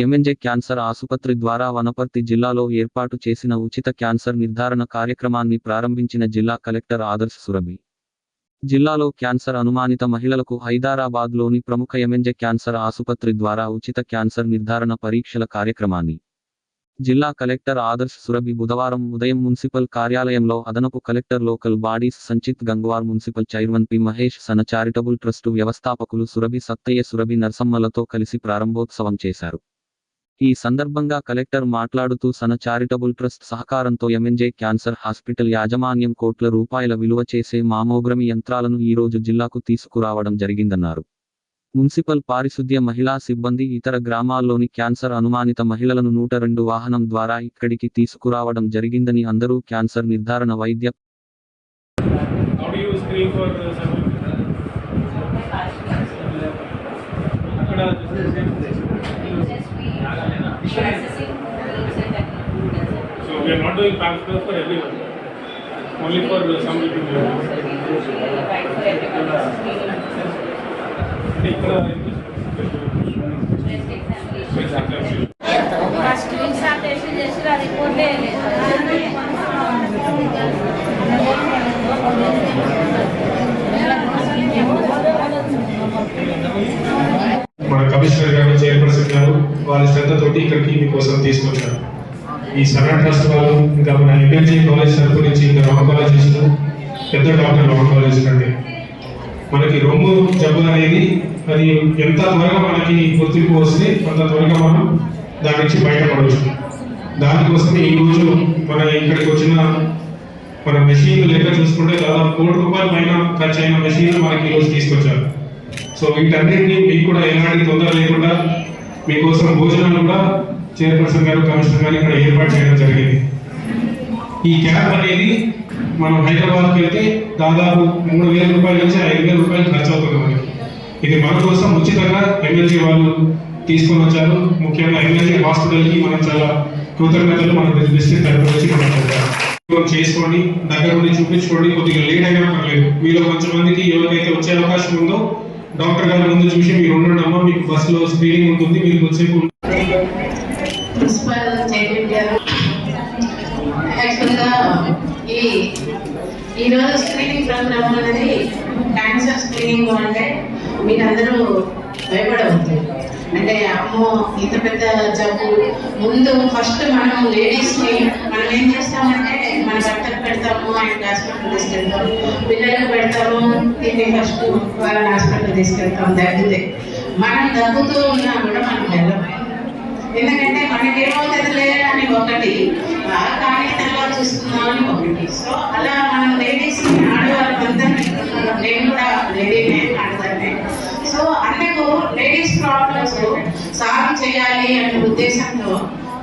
MNJ cancer ఆసుపత్రి ద్వారా వనపర్తి జిల్లాలో ఏర్పాటు చేసిన ఉచిత క్యాన్సర్ నిర్ధారణ కార్యక్రమాన్ని ప్రారంభించిన జిల్లా కలెక్టర్ ఆదర్శ్ సురభి. జిల్లాలో క్యాన్సర్ అనుమానిత మహిళలకు హైదరాబాద్లోని ప్రముఖ ఎంఎన్జే క్యాన్సర్ ఆసుపత్రి ద్వారా ఉచిత క్యాన్సర్ నిర్ధారణ పరీక్షల కార్యక్రమాన్ని జిల్లా కలెక్టర్ ఆదర్శ్ సురభి బుధవారం ఉదయం మున్సిపల్ కార్యాలయంలో అదనపు collector local bodies Sanchit Gangwar municipal chairman P Mahesh Sana charitable trust వ్యవస్థాపకులు సురభి సత్తయ్య సురభి నరసమ్మలతో కలిసి ప్రారంభోత్సవం చేశారు. ఈ సందర్భంగా కలెక్టర్ మాట్లాడుతూ సన చారిటబుల్ ట్రస్ట్ సహకారంతో ఎంఎన్జే క్యాన్సర్ హాస్పిటల్ యాజమాన్యం కోట్ల రూపాయల విలువ చేసే మామోగ్రమి యంత్రాలను ఈ రోజు జిల్లాకు తీసుకురావడం జరిగిందన్నారు. మున్సిపల్ పారిశుద్ధ్య మహిళా సిబ్బంది ఇతర గ్రామాల్లోని క్యాన్సర్ అనుమానిత మహిళలను నూట రెండు వాహనం ద్వారా ఇక్కడికి తీసుకురావడం జరిగిందని అందరూ క్యాన్సర్ నిర్ధారణ వైద్య అక్కడ So we are not doing pamphlet for everyone, only for some people. Take the examination. కోసం తీసుకొచ్చారు. ఈ సనా ట్రస్ట్ వాళ్ళు ఇంకా మన ఎంఎల్జీ కాలేజ్ తరపు నుంచి ఇంకా రామకాలజిస్ట్ పెద్ద డాక్టర్ రామకాలజిస్ట్ అండి మనకి రొమ్ము జబ్బు అనేది అది ఎంత త్వరగా మనకి గుర్తింపు వస్తే అంత త్వరగా మనం దాని నుంచి బయటపడవచ్చు. దానికోసమే ఈ మన ఇక్కడికి వచ్చిన మన మెషిన్ లెక్క చూసుకుంటే దాదాపు కోటి రూపాయల పైన ఖర్చు అయిన మెషిన్ మనకి ఈ రోజు తీసుకొచ్చారు. సో వీటన్నిటిని మీకు కూడా ఎలాంటి తొందర లేకుండా మీకోసం భోజనాలు కూడా చైర్పర్సన్ గారు కమిషనర్ గారు ఇక్కడ ఏర్పాటు చేయడం జరిగింది. ఈ క్యాంప్ అనేది మనం హైదరాబాద్కి వెళ్తే దాదాపు మూడు వేల రూపాయల నుంచి ఐదు వేల రూపాయలు ఖర్చు అవుతుంది మనకి. ఇది మన కోసం ఉచితంగా ఎమ్మెల్సీ వాళ్ళు తీసుకొని వచ్చారు. ముఖ్యంగా ఎమ్మెల్సీ హాస్పిటల్కి మనం చాలా కృతజ్ఞతలు మన డిస్ట్రిక్ట్ తరపు నుంచి మనం చేసుకోండి దగ్గర ఉండి చూపించుకోండి కొద్దిగా లేట్ అయినా పర్లేదు. మీలో కొంచెం ఎవరికైతే వచ్చే అవకాశం ఉందో డాక్టర్ గారి ముందు చూసి మీరు ఉండండి మీకు బస్సులో స్క్రీనింగ్ ఉంటుంది మీరు వచ్చేపు ఈరోజు స్క్రీనింగ్ ప్రోగ్రామ్ అనేది క్యాన్సర్ స్క్రీనింగ్ అంటే మీరందరూ భయపడవద్దు. అంటే అమ్మో ఇంత పెద్ద జబ్బు. ముందు ఫస్ట్ మనం లేడీస్ని మనం ఏం చేస్తామంటే మన భర్తకు పెడతాము ఆయన హాస్పిటల్ తీసుకెళ్తాం. పిల్లలకు పెడతాము తిని ఫస్ట్ వాళ్ళని హాస్పిటల్ తీసుకెళ్తాం. దగ్గుతే మనం దగ్గుతూ ఉన్నా కూడా మనం వెళ్ళము ఎందుకంటే మనకేమవుతుందిలే అని ఒకటి. ఆ కానీ తర్వాత చూస్తున్నాం అని ఒకటి. సో అలా మనం లేడీస్ ఆడవాళ్ళందరినీ నేను కూడా లేడీనే ఆడతానే సో అందుకు లేడీస్ ప్రాబ్లమ్స్ సాల్వ్ చేయాలి అనే ఉద్దేశంతో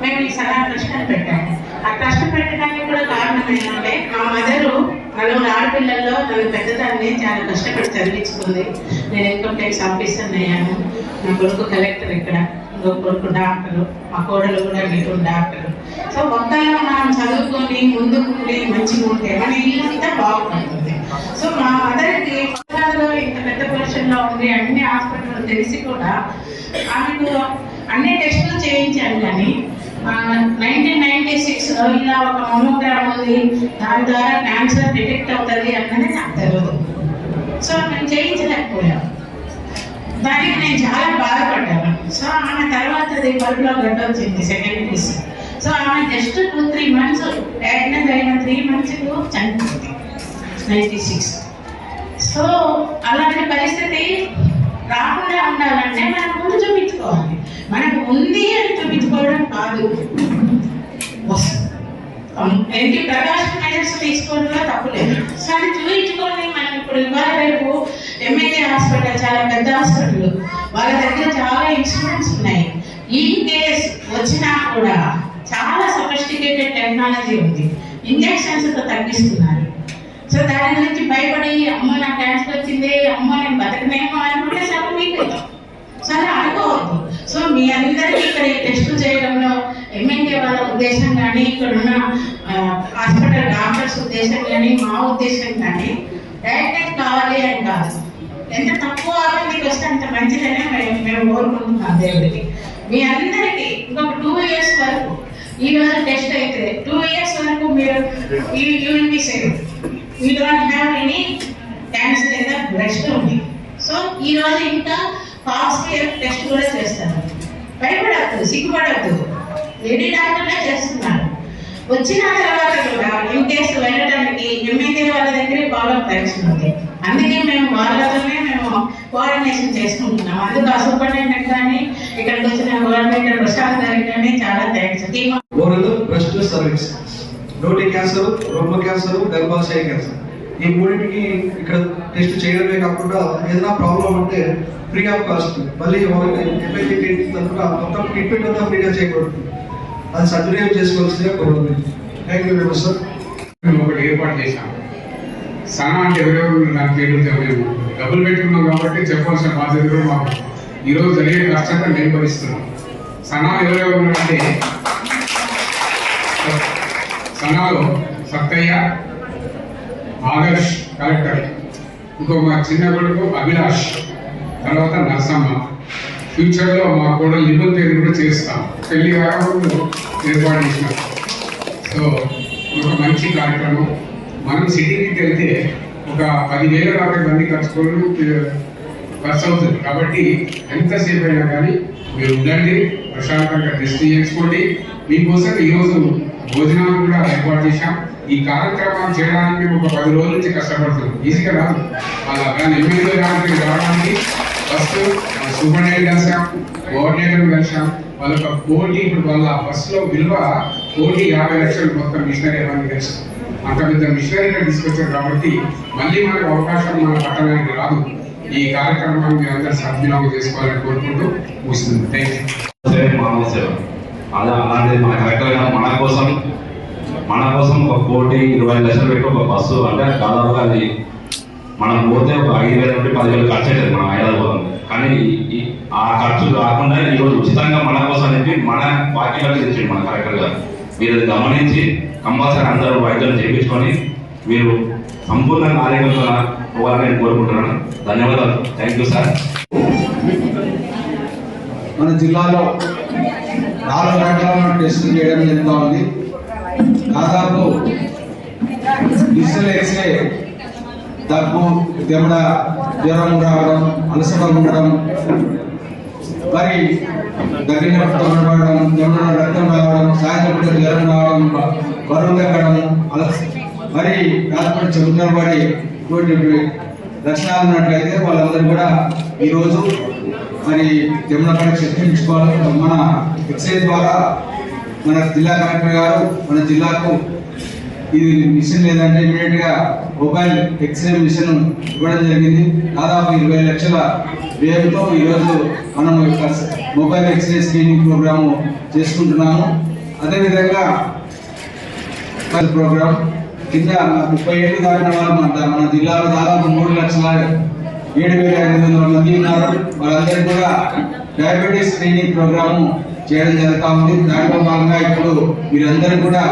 మేము ఈ సలహా ట్రస్ట్ పెట్టాము. ఆ ప్రశ్న పెట్టడానికి కూడా కారణం ఏంటంటే మా మదరు నలుగురు ఆడపిల్లల్లో నన్ను పెద్దదాన్ని చాలా కష్టపడి చదివించుకుంది. నేను ఇన్కమ్ ట్యాక్స్ ఆఫీసర్ అయ్యాను. నా కొడుకు కలెక్టర్ ఇక్కడ. కొడుకు డాక్టర్ మా కోడలు కూడా నీకు డాక్టరు. సో మొత్తంలో మనం చదువుకొని ముందుకు ఉండి మంచిగా ఉంటే మన ఇల్లు అంతా బాగుంటుంది సో మా మదర్కి ఇంత పెద్ద పొజిషన్లో ఉండి అన్ని హాస్పిటల్ తెలిసి కూడా ఆమెకు అన్ని టెస్టులు చేయించాను కానీ నైన్టీన్ నైన్టీ సిక్స్ ఇలా ఒక మమోగ్రామ్ ఉంది దాని ద్వారా క్యాన్సర్ డిటెక్ట్ అవుతుంది అన్నది నాకు తెలియదు సో మేము చేయించలేకపోయాం దానికి నేను చాలా బాధపడ్డాను. సో ఆమె తర్వాత అది గడ్డ వచ్చింది సెకండ్ పీస్ సో ఆమె just two three months pregnant అయిన త్రీ మంత్స్ చనిపోయింది నైంటీ సిక్స్ సో అలాంటి పరిస్థితి రాకుండా ఉండాలంటే మనం ముందు చూపించుకోవాలి. మనకు ఉంది అని చూపించుకోవడం కాదు. వస్- ఏంటి ప్రకాశ్ మెజర్స్ తీసుకోవడంలో తప్పులేదు సో అది చూపించుకొని మనం ఇప్పుడు ఇవాళ రేపు ఎమ్మెల్యే హాస్పిటల్ చాలా పెద్ద హాస్పిటల్ వాళ్ళ దగ్గర చాలా ఇన్స్ట్రుమెంట్స్ ఉన్నాయి. ఈ కేస్ వచ్చినా కూడా చాలా సఫిస్టికేటెడ్ టెక్నాలజీ ఉంది. ఇంజెక్షన్స్ తగ్గిస్తున్నారు. సో దాని గురించి భయపడి అమ్మ నాకు క్యాన్సర్ వచ్చింది అమ్మ నేను బతకనేమో అనుకుంటే చాలా వీక్ అవుతాం సరే అనుకోవద్దు. సో మీ అందరికీ ఇక్కడ ఈ టెస్ట్ చేయడంలో ఎమ్మెల్యే వాళ్ళ ఉద్దేశం కానీ ఇక్కడ ఉన్న హాస్పిటల్ డాక్టర్స్ ఉద్దేశం కానీ మా ఉద్దేశం కానీ డైరెక్ట్ కావాలి అని కాదు. ఎంత తక్కువ ఆరోగ్యానికి వస్తే అంత మంచిదని మేము మేము కోరుకుంటున్నాం. దేవుడికి మీ అందరికీ ఇంకొక టూ ఇయర్స్ వరకు ఈ రోజు టెస్ట్ అయితే టూ ఇయర్స్ వరకు మీరు ఈ unit save you don't have any cancer in the breast ఉంది. సో ఈ రోజు ఇంకా ఫాస్ట్ టెస్ట్ కూడా చేస్తారు. భయపడద్దు సిగ్గుపడద్దు. లేడీ డాక్టర్లే చేస్తున్నారు? వచ్చిన తర్వాత కూడా ఇన్ కేసు వెళ్ళడానికి ఎమ్మెల్యే వాళ్ళ దగ్గర ఫాలో అప్ అందుకే మేము వాళ్ళతోనే మేము కోఆర్డినేషన్ చేసుకుంటున్నాం. అందుకు ఆ సూపరింటెండెంట్ కానీ ఇక్కడికి వచ్చిన గవర్నమెంట్ ప్రసాద్ గారికి కానీ చాలా థ్యాంక్స్ బ్రెస్ట్ సర్వీస్ నోటి క్యాన్సర్ రొమ్మ క్యాన్సర్ గర్భాశయ క్యాన్సర్ ఈ మూడింటికి ఇక్కడ టెస్ట్ చేయడమే కాకుండా ఏదైనా ప్రాబ్లం ఉంటే ఫ్రీ ఆఫ్ కాస్ట్ మళ్ళీ తరఫున మొత్తం ట్రీట్మెంట్ అంతా ఫ్రీగా చేయకూడదు. అది సద్వినియోగం చేసుకోవాల్సిందిగా కోరుతుంది thank you very much sir మేము ఒకటి ఏర్పాటు చేశాం సనా అంటే ఎవరెవరు నాకు పేర్లు చెప్పలేము డబ్బులు పెట్టుకున్నాం కాబట్టి చెప్పాల్సిన బాధ్యత కూడా మాకు ఈరోజు జరిగే కష్టంగా మేము భరిస్తున్నాం. సనా ఎవరెవరు అంటే సనాలో సత్తయ్య ఆదర్శ్ కలెక్టర్. ఇంకో మా చిన్న కొడుకు అభిలాష్ తర్వాత నరసమ్మ. ఫ్యూచర్లో మా కూడా లిబన్ పేరు కూడా చేస్తాం. పెళ్ళి కాకముందు ఏర్పాటు చేసినాం. సో ఒక మంచి కార్యక్రమం. మనం సిటీకి వెళ్తే ఒక పదివేల దాకా మంది ఖర్చుకోవడం ఖర్చు అవుతుంది. కాబట్టి ఎంతసేపు అయినా కానీ మీరు ఉండండి ప్రశాంతంగా టెస్ట్ చేసుకోండి. మీకోసం ఈరోజు భోజనాలు కూడా ఏర్పాటు చేశాం. ఈ కార్యక్రమం చేయడానికి ఒక పది రోజుల నుంచి కష్టపడుతున్నాం. ఈజీగా రాదు వాళ్ళ కానీ ఎమ్మెల్యే గారికి రావడానికి ఫస్ట్ సూపరింటెండెంట్ కలిసాం కోఆర్డినేటర్ కలిసాం వాళ్ళ యొక్క కోటి ఇప్పుడు వాళ్ళ బస్సులో విలువ కోటి యాభై లక్షలు మొత్తం మిషనరీ అవన్నీ కలిసి అంత పెద్ద మిషనరీగా తీసుకొచ్చారు కాబట్టి మళ్ళీ మనకు అవకాశం మన పట్టణానికి రాదు. ఈ కార్యక్రమాన్ని మీరు అందరూ సద్వినియోగం చేసుకోవాలని కోరుకుంటూ ముగిస్తుంది థ్యాంక్ మానవ సేవ అలా అలాంటిది మన కరెక్ట్గా మన కోసం మన కోసం ఒక కోటి ఇరవై లక్షలు పెట్టి ఒక బస్సు అంటే దాదాపుగా అది మనం పోతే ఒక ఐదు వేల నుండి పదివేలు ఖర్చు అవుతుంది మనం హైదరాబాద్. కానీ ఈ- ఆ ఖర్చు కాకుండా ఈరోజు ఉచితంగా మన కోసం చెప్పి మన వాక్యాలు తెచ్చింది మన కరెక్టర్ గారు. మీరు అది గమనించి కంపల్సరీ అందరూ వైద్యం చేయించుకొని మీరు సంపూర్ణంగా ఆరోగ్యంతో పోవాలని నేను కోరుకుంటున్నాను. ధన్యవాదాలు. థ్యాంక్ యూ సార్ మన జిల్లాలో నాలుగు రకాల టెస్టులు చేయడం జరుగుతూ ఉంది. దాదాపు డిజిటల్ ఎక్స్రే దగ్గు దెమడ జ్వరం రావడం అలసట ఉండడం మరి దగ్గర పడడం దెమడ రక్తం రావడం సాయంత్రం జ్వరం రావడం బరువు తగ్గడం మరి రాత్రి చెబుతున్న పడి లక్షణాలు ఉన్నట్లయితే వాళ్ళందరూ కూడా ఈరోజు మరి జమున పరీక్ష చెప్పించుకోవాలి మన ఎక్సైజ్ ద్వారా మన జిల్లా కలెక్టర్ గారు మన జిల్లాకు ఇది మిషన్ లేదంటే ఇమీడియట్గా మొబైల్ ఎక్స్రే మిషన్ ఇవ్వడం జరిగింది. దాదాపు ఇరవై లక్షల వ్యయంతో ఈరోజు మనం యొక్క మొబైల్ ఎక్స్రే స్క్రీనింగ్ ప్రోగ్రాము చేసుకుంటున్నాము. అదేవిధంగా ప్రోగ్రామ్ కింద ముప్పై ఏళ్ళు దాటిన వాళ్ళు మన మన జిల్లాలో దాదాపు మూడు లక్షల ఏడు వేల ఐదు వందల మంది ఉన్నారు. వాళ్ళందరికీ కూడా డయాబెటీస్ స్క్రీనింగ్ ప్రోగ్రాము చేయడం జరుగుతూ ఉంది. దాంట్లో భాగంగా ఇప్పుడు మీరందరూ కూడా